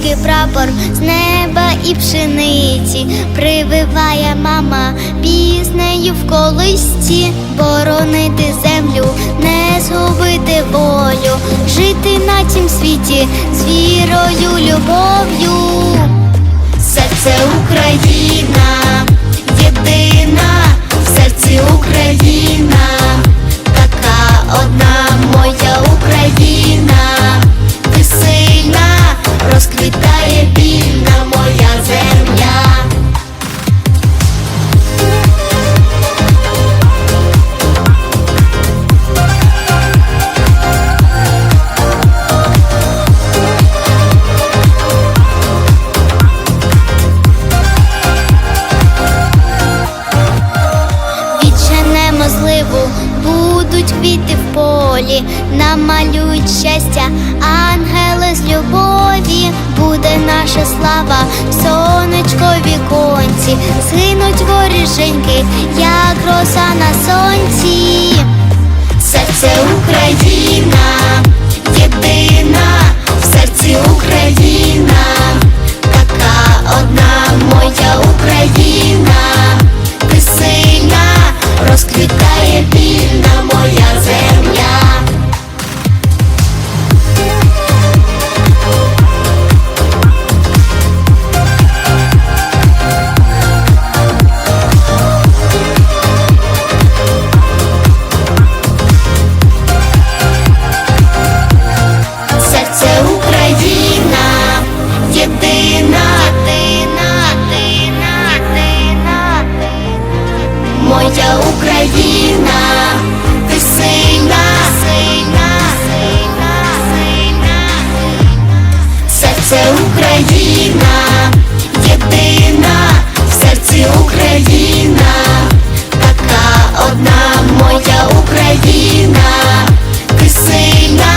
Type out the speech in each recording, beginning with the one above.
український прапор з неба і пшениці. Прививає мама піснею в колисці, боронити землю, не згубити волю, жити на цім світі з вірою, любов'ю. Будуть квіти в полі, намалюють щастя, ангели з любові, буде наша слава, сонечко віконці, згинуть воріженьки, як роса на сонці. Серце Україна, єдина, це Україна, єдина в серці Україна, така одна моя Україна, ти сильна,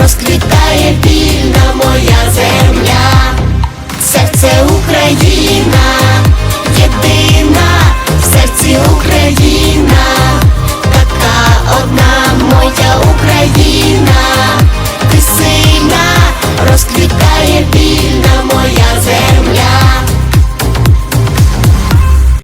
розквітає вільна моя земля, серце Україна.